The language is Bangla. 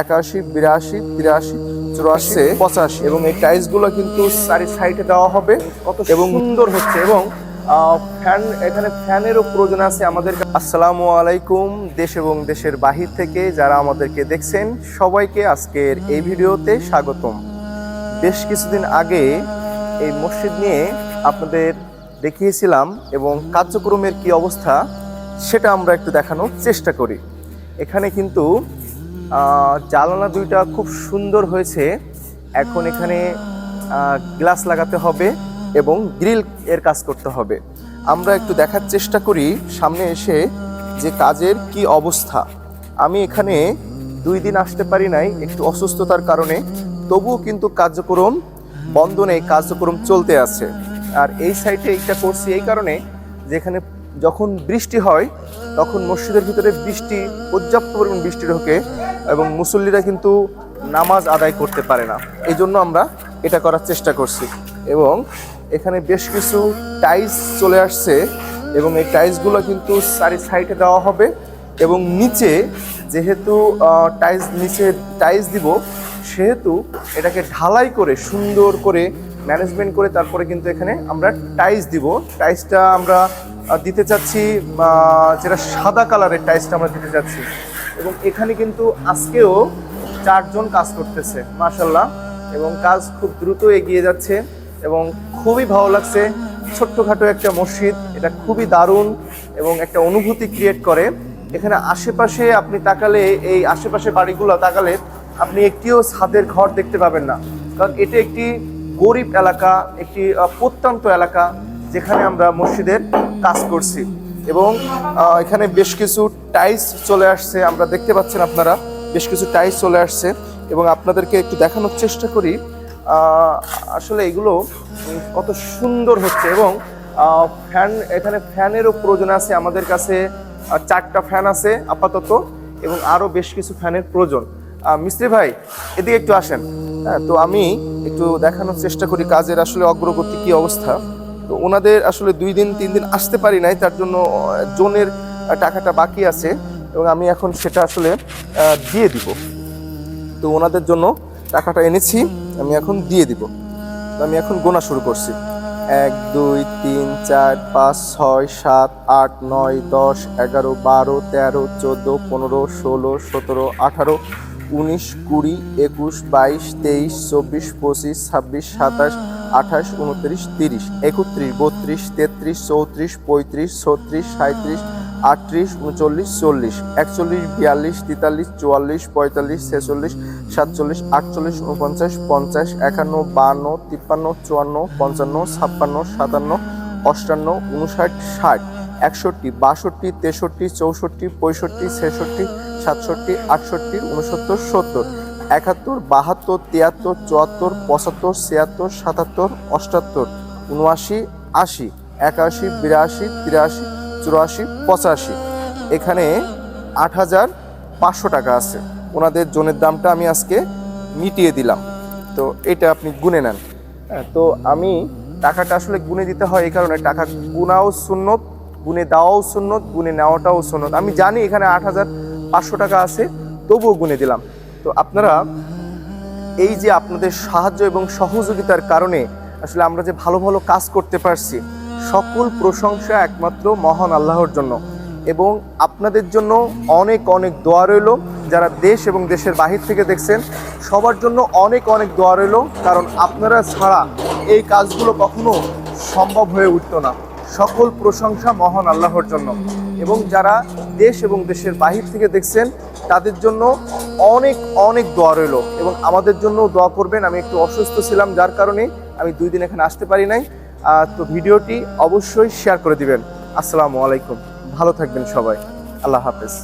একাশি বিরাশি তিরাশি চুরাশি পঁচাশি। এবং এই টাইলসগুলো কিন্তু চারি সাইডে দেওয়া হবে। কত এবং সুন্দর হচ্ছে। এবং ফ্যান এখানে ফ্যানেরও প্রয়োজন আছে আমাদের আসসালামু আলাইকুম দেশ এবং দেশের বাহির থেকে যারা আমাদেরকে দেখছেন সবাইকে আজকের এই ভিডিওতে স্বাগতম। বেশ কিছুদিন আগে এই মসজিদ নিয়ে আপনাদের দেখিয়েছিলাম এবং কার্যক্রমের কি অবস্থা সেটা আমরা একটু দেখানোর চেষ্টা করি। এখানে কিন্তু জানালা দুইটা খুব সুন্দর হয়েছে। এখন এখানে গ্লাস লাগাতে হবে এবং গ্রিল এর কাজ করতে হবে। আমরা একটু দেখার চেষ্টা করি সামনে এসে যে কাজের কি অবস্থা। আমি এখানে দুই দিন আসতে পারি নাই, একটু অসুস্থতার কারণে। তবুও কিন্তু কার্যক্রম বন্ধ নেই, কার্যক্রম চলতে আছে। আর এই সাইডে এইটা করছি এই কারণে যেখানে যখন বৃষ্টি হয়, তখন মসজিদের ভিতরে বৃষ্টি, পর্যাপ্ত পরিমাণ বৃষ্টি ঢোকে এবং মুসল্লিরা কিন্তু নামাজ আদায় করতে পারে না। এই জন্য আমরা এটা করার চেষ্টা করছি এবং এখানে বেশ কিছু টাইলস চলে আসছে এবং এই টাইলসগুলো কিন্তু চারি সাইডে দেওয়া হবে এবং নিচে যেহেতু টাইলস নিচে টাইলস দিব, সেহেতু এটাকে ঢালাই করে, সুন্দর করে ম্যানেজমেন্ট করে তারপরে কিন্তু এখানে আমরা টাইলস দিব। টাইলসটা আমরা দিতে চাচ্ছি যেটা সাদা কালারের টাইলসটা আমরা দিতে চাচ্ছি। এবং এখানে কিন্তু আজকেও চারজন কাজ করতেছে মাশাল্লাহ এবং কাজ খুব দ্রুত এগিয়ে যাচ্ছে এবং খুবই ভালো লাগছে। ছোট্টখাটো একটা মসজিদ, এটা খুবই দারুণ এবং একটা অনুভূতি ক্রিয়েট করে। এখানে আশেপাশে আপনি তাকালে, এই আশেপাশে বাড়িগুলো তাকালে আপনি একটিও ছাদের ঘর দেখতে পাবেন না। কারণ এটা একটি গরিব এলাকা, একটি প্রত্যন্ত এলাকা, যেখানে আমরা মসজিদের কাজ করছি। এবং এখানে বেশ কিছু টাইলস চলে আসছে, আমরা দেখতে পাচ্ছেন আপনারা, বেশ কিছু টাইলস চলে আসছে। এবং আপনাদেরকে একটু দেখানোর চেষ্টা করি আসলে এগুলো কত সুন্দর হচ্ছে। এবং ফ্যান এখানে ফ্যানেরও প্রয়োজন আছে, আমাদের কাছে চারটা ফ্যান আছে আপাতত, এবং আরও বেশ কিছু ফ্যানের প্রয়োজন। মিস্ত্রি ভাই, এদিকে একটু আসেন। হ্যাঁ তো আমি একটু দেখানোর চেষ্টা করি, কাজের আসলে অগ্রগতি কি অবস্থা। তো ওনাদের আসলে দুই দিন, তিন দিন আসতে পারি নাই, তার জন্য জোনের টাকাটা বাকি আছে এবং আমি এখন সেটা আসলে দিয়ে দিব। তো ওনাদের জন্য টাকাটা এনেছি, আমি এখন দিয়ে দিব। তো আমি এখন গোনা শুরু করছি। এক, দুই, তিন, চার, পাঁচ, ছয়, সাত, আট, নয়, দশ, এগারো, বারো, তেরো, চোদ্দ, পনেরো, ষোলো, সতেরো, আঠারো, উনিশ, কুড়ি, একুশ, বাইশ, তেইশ, চব্বিশ, পঁচিশ, ছাব্বিশ, সাতাশ আঠাশ, উনত্রিশ, তিরিশ, একত্রিশ, বত্রিশ, তেত্রিশ, চৌত্রিশ, পঁয়ত্রিশ, ছত্রিশ সাঁত্রিশ আটত্রিশ, উনচল্লিশ, চল্লিশ, একচল্লিশ, বিয়াল্লিশ, তেতাল্লিশ, চুয়াল্লিশ, পঁয়তাল্লিশ, ছেচল্লিশ, সাতচল্লিশ, আটচল্লিশ, উনপঞ্চাশ, পঞ্চাশ, একান্ন, বান্ন, তিপ্পান্ন, চুয়ান্ন, পঞ্চান্ন, ছাপ্পান্ন, সাতান্ন, অষ্টান্ন, উনষাট, ষাট, একষট্টি, বাষট্টি, তেষট্টি, চৌষট্টি, পঁয়ষট্টি, ছেষট্টি, সাতষট্টি, আটষট্টি, উনসত্তর, সত্তর একাত্তর বাহাত্তর তিয়াত্তর চুয়াত্তর পঁচাত্তর ছিয়াত্তর সাতাত্তর অষ্টাত্তর উনআশি আশি একাশি বিরাশি তিরাশি চুরাশি পঁচাশি। এখানে আট হাজার পাঁচশো টাকা আছে। ওনাদের জনের দামটা আমি আজকে মিটিয়ে দিলাম। তো এটা আপনি গুনে নেন। হ্যাঁ, তো আমি টাকাটা আসলে গুনে দিতে হয় এই কারণে। টাকা গুনাও সুন্নত গুনে দেওয়াও সুন্নত গুনে নেওয়াটাও সুন্নত। আমি জানি এখানে আট হাজার পাঁচশো টাকা আছে তবুও গুনে দিলাম। তো আপনারা এই যে আপনাদের সাহায্য এবং সহযোগিতার কারণে আসলে আমরা যে ভালো ভালো কাজ করতে পারছি, সকল প্রশংসা একমাত্র মহান আল্লাহর জন্য। এবং আপনাদের জন্য অনেক অনেক দোয়া রইল, যারা দেশ এবং দেশের বাহির থেকে দেখছেন, সবার জন্য অনেক অনেক দোয়া রইল, কারণ আপনারা ছাড়া এই কাজগুলো কখনো সম্ভব হয়ে উঠতো না। সকল প্রশংসা মহান আল্লাহর জন্য। এবং যারা দেশ এবং দেশের বাহির থেকে দেখছেন তাদের জন্য অনেক অনেক দোয়া রইল এবং আমাদের জন্য দোয়া করবেন। আমি একটু অসুস্থ ছিলাম যার কারণে আমি দুই দিন এখানে আসতে পারি নাই। তো ভিডিওটি অবশ্যই শেয়ার করে দিবেন। আসসালামু আলাইকুম। ভালো থাকবেন সবাই। আল্লাহ হাফেজ।